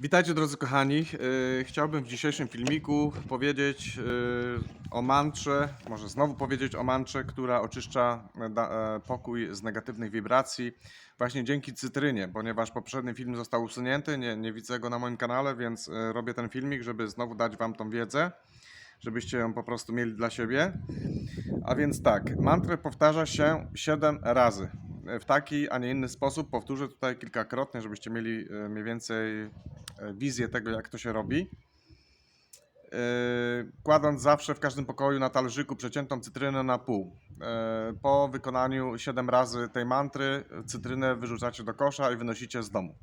Witajcie drodzy kochani. Yy, Chciałbym w dzisiejszym filmiku powiedzieć yy, o mantrze, może znowu powiedzieć o mantrze, która oczyszcza e, e, pokój z negatywnych wibracji właśnie dzięki cytrynie, ponieważ poprzedni film został usunięty, nie, nie widzę go na moim kanale, więc e, robię ten filmik, żeby znowu dać wam tą wiedzę, żebyście ją po prostu mieli dla siebie. A więc tak, mantrę powtarza się 7 razy. W taki, a nie inny sposób. Powtórzę tutaj kilkakrotnie, żebyście mieli e, mniej więcej e, wizję tego, jak to się robi. E, Kładąc zawsze w każdym pokoju na talerzyku przeciętą cytrynę na pół. E, Po wykonaniu 7 razy tej mantry, cytrynę wyrzucacie do kosza i wynosicie z domu.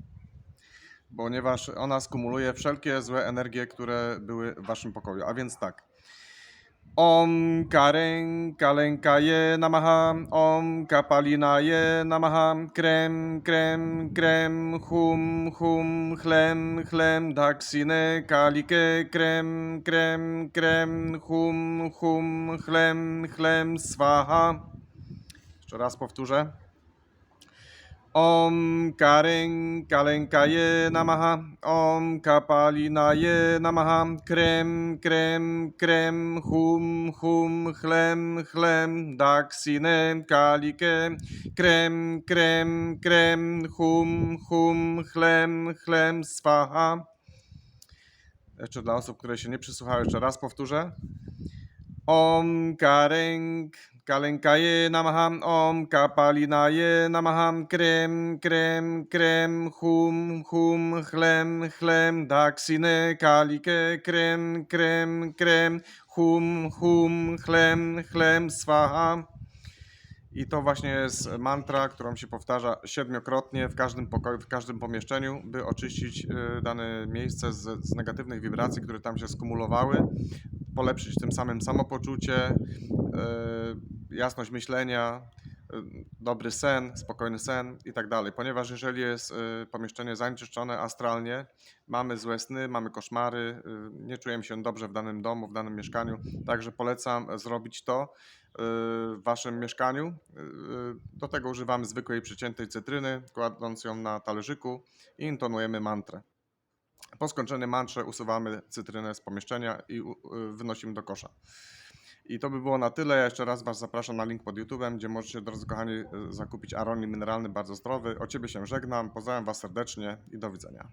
Ponieważ ona skumuluje wszelkie złe energie, które były w waszym pokoju. A więc tak. Om Karen Kalenkaye Namaha Om Kapalinaye Namaha Krem Krem Krem. Hum Hum. Chlem Chlem. Daksine Kalike. Krem Krem Krem. Hum Hum. Chlem Chlem. Swaha. Jeszcze raz powtórzę. Om Karen Kalenkaye Namaha. Om Kapalinaye Namaha. Krem Krem Krem Hum Hum Chlem Chlem. Daksine Kalike. Krem Krem Krem Hum Hum Chlem Chlem Swaha. Jeszcze dla osób, które się nie przysłuchały, jeszcze raz powtórzę. Om Karen Kalenkaye Namaha Om Kapalinaye Namaha Krem Krem Krem Hum Hum Chlem Chlem Daksine Kalike Krem Krem Krem Hum Hum Chlem Chlem Swaha. I to właśnie jest mantra, którą się powtarza siedmiokrotnie w każdym pokoju, w każdym pomieszczeniu, by oczyścić y, dane miejsce z, z negatywnych wibracji, które tam się skumulowały, polepszyć tym samym samopoczucie, y, jasność myślenia, y, dobry sen, spokojny sen i tak dalej. Ponieważ jeżeli jest y, pomieszczenie zanieczyszczone astralnie, mamy złe sny, mamy koszmary, y, nie czujemy się dobrze w danym domu, w danym mieszkaniu, także polecam zrobić to w waszym mieszkaniu. Do tego używamy zwykłej przyciętej cytryny, kładąc ją na talerzyku i intonujemy mantrę. Po skończeniu mantrze usuwamy cytrynę z pomieszczenia i wynosimy do kosza. I to by było na tyle. Ja jeszcze raz Was zapraszam na link pod YouTube'em, gdzie możecie, drodzy kochani, y, zakupić aronik mineralny bardzo zdrowy. O Ciebie się żegnam, pozdrawiam Was serdecznie i do widzenia.